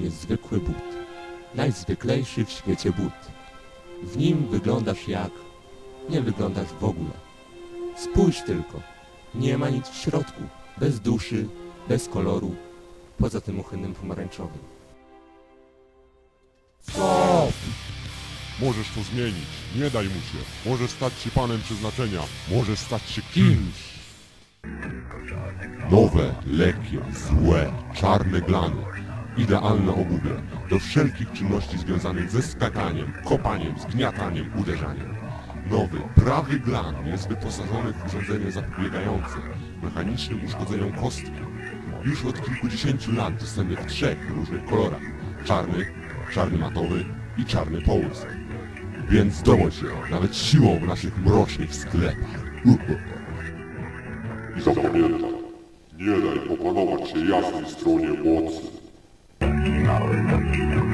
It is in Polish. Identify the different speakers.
Speaker 1: Jest zwykły but. Najzwyklejszy w świecie but. W nim wyglądasz jak... Nie wyglądasz w ogóle. Spójrz tylko. Nie ma nic w środku. Bez duszy, bez koloru. Poza tym uchylnym pomarańczowym.
Speaker 2: Stop! Możesz to zmienić. Nie daj mu się. Możesz stać się panem przeznaczenia. Możesz stać się kimś. Nowe, lekkie, złe, czarne glany. Idealne obuwie do wszelkich czynności związanych ze skakaniem, kopaniem, zgniataniem, uderzaniem. Nowy, prawy glan jest wyposażony w urządzenie zapobiegające mechanicznym uszkodzeniom kostki. Już od kilkudziesięciu lat dostępny w trzech różnych kolorach. Czarny, czarny matowy i czarny połysk. Więc zdobądź się nawet siłą w naszych mrocznych sklepach. I zapamiętaj, nie daj opanować się jasnej stronie mocy.
Speaker 3: Now